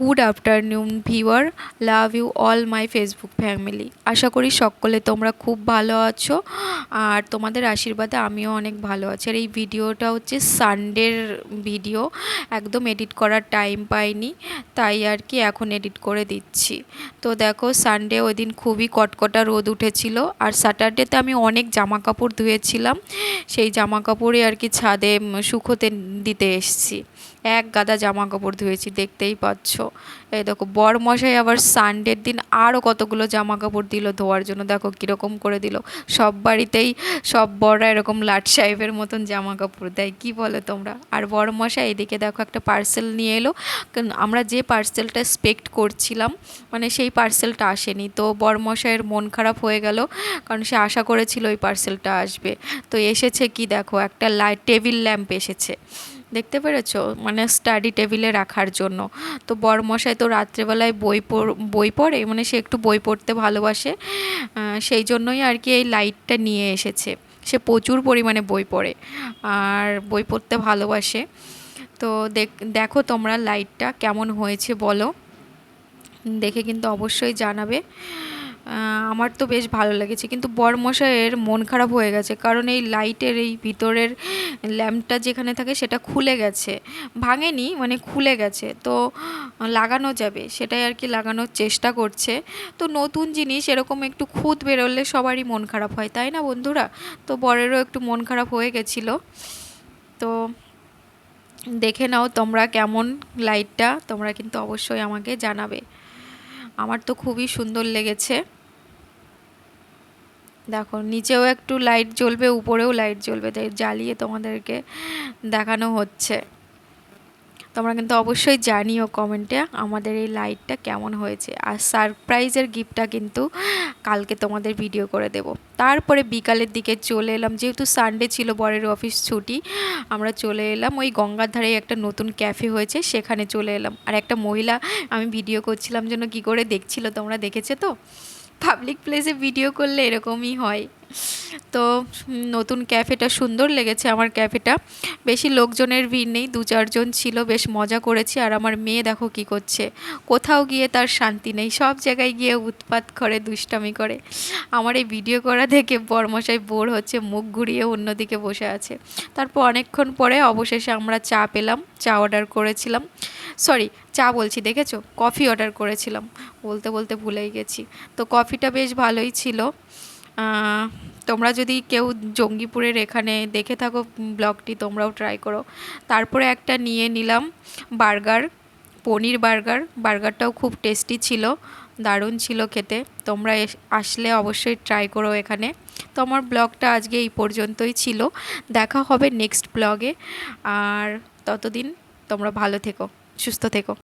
Good afternoon viewer love you all my Facebook family আশা করি সকলে তোমরা খুব ভালো আছো। আর তোমাদের আশীর্বাদে আমিও অনেক ভালো আছি। আর এই ভিডিওটা হচ্ছে সানডের ভিডিও একদম এডিট করার টাইম পাইনি, তাই আর কি এখন এডিট করে দিচ্ছি। তো দেখো সানডে ওই দিন খুবই কটকটা রোদ উঠেছিল। আর স্যাটারডেতে আমি অনেক জামা কাপড় ধুয়েছিলাম। সেই জামা কাপড়ই আর কি ছাদে শুকোতে দিতে এসছি। এক গাদা জামা কাপড় ধুয়েছি, দেখতেই পাচ্ছ। এই দেখো বর মশাই আবার সানডের দিন আরও কতগুলো জামা কাপড় দিল ধোয়ার জন্য। দেখো কীরকম করে দিল। সব বাড়িতেই সব বড়রা এরকম লাট সাহেবের মতন জামা কাপড় দেয়, কি বলো তোমরা? আর বড় মশাই এদিকে দেখো একটা পার্সেল নিয়ে এলো। আমরা যে পার্সেলটা এক্সপেক্ট করছিলাম মানে সেই পার্সেলটা আসেনি। তো বড় মশাইয়ের মন খারাপ হয়ে গেল, কারণ সে আশা করেছিল ওই পার্সেলটা আসবে। তো এসেছে কি দেখো, একটা লাইট টেবিল ল্যাম্প এসেছে। দেখতে পেরেছ? মানে স্টাডি টেবিলে রাখার জন্য। তো বড়মশাই তো রাত্রেবেলায় বই বই পড়ে মানে সে একটু বই পড়তে ভালোবাসে। সেই জন্যই আর কি এই লাইটটা নিয়ে এসেছে। সে প্রচুর পরিমাণে বই পড়ে আর বই পড়তে ভালোবাসে। তো দেখো তোমরা লাইটটা কেমন হয়েছে বলো। দেখে কিন্তু অবশ্যই জানাবে। আমার তো বেশ ভালো লেগেছে, কিন্তু বরমশাইয়ের মন খারাপ হয়ে গেছে, কারণ এই লাইটের এই ভিতরের ল্যাম্পটা যেখানে থাকে সেটা খুলে গেছে, ভাঙেনি মানে খুলে গেছে, তো লাগানো যাবে, সেটাই আর কি লাগানোর চেষ্টা করছে, তো নতুন জিনিস এরকম একটু খুঁত বেরোলে সবারই মন খারাপ হয়, তাই না বন্ধুরা? তো বরেরও একটু মন খারাপ হয়ে গেছিল, তো দেখে নাও তোমরা কেমন লাইটটা, তোমরা কিন্তু অবশ্যই আমাকে জানাবে, আমার তো খুবই সুন্দর লেগেছে। দেখো, নিচেও একটু লাইট জ্বলবে, উপরেও লাইট জ্বলবে, তাই জ্বালিয়ে তোমাদেরকে দেখানো হচ্ছে। তোমরা কিন্তু অবশ্যই জানিও কমেন্টে আমাদের এই লাইটটা কেমন হয়েছে। আর সারপ্রাইজের গিফটটা কিন্তু কালকে তোমাদের ভিডিও করে দেব। তারপরে বিকালের দিকে চলে এলাম, যেহেতু সানডে ছিল বরের অফিস ছুটি, আমরা চলে এলাম ওই গঙ্গার ধারে একটা নতুন ক্যাফে হয়েছে, সেখানে চলে এলাম। আর একটা মহিলা, আমি ভিডিও করছিলাম জন্য কি করে দেখছিল, তোমরা দেখেছে তো? পাবলিক প্লেসে ভিডিও করলে এরকমই হয়। তো নতুন ক্যাফেটা সুন্দর লেগেছে আমার ক্যাফেটা বেশি লোকজনের ভিড় নেই, দু চারজন ছিল, বেশ মজা করেছি। আর আমার মেয়ে দেখো কি করছে। কোথাও গিয়ে তার শান্তি নেই, সব জায়গায় গিয়ে উৎপাত করে, দুষ্টামি করে। আমার এই ভিডিও করা দেখে বরমশাই বোর হচ্ছে, মুখ ঘুরিয়ে অন্যদিকে বসে আছে। তারপর অনেকক্ষণ পরে অবশেষে আমরা চা পেলাম, চা অর্ডার করেছিলাম। সরি চা বলছি, দেখেছ? কফি অর্ডার করেছিলাম। বলতে বলতে ভুলেই গেছি। তো কফিটা বেশ ভালোই ছিল। তোমরা যদি কেউ জঙ্গিপুরের এখানে দেখে থাকো ব্লগটি, তোমরাও ট্রাই করো। তারপরে একটা নিয়ে নিলাম বার্গার, পনির বার্গার। বার্গারটাও খুব টেস্টি ছিল, দারুণ ছিল খেতে। তোমরা আসলে অবশ্যই ট্রাই করো এখানে। তো আমার ব্লগটা আজকে এই পর্যন্তই ছিল। দেখা হবে নেক্সট ব্লগে। আর ততদিন তোমরা ভালো থেকো। সুস্থ থেকো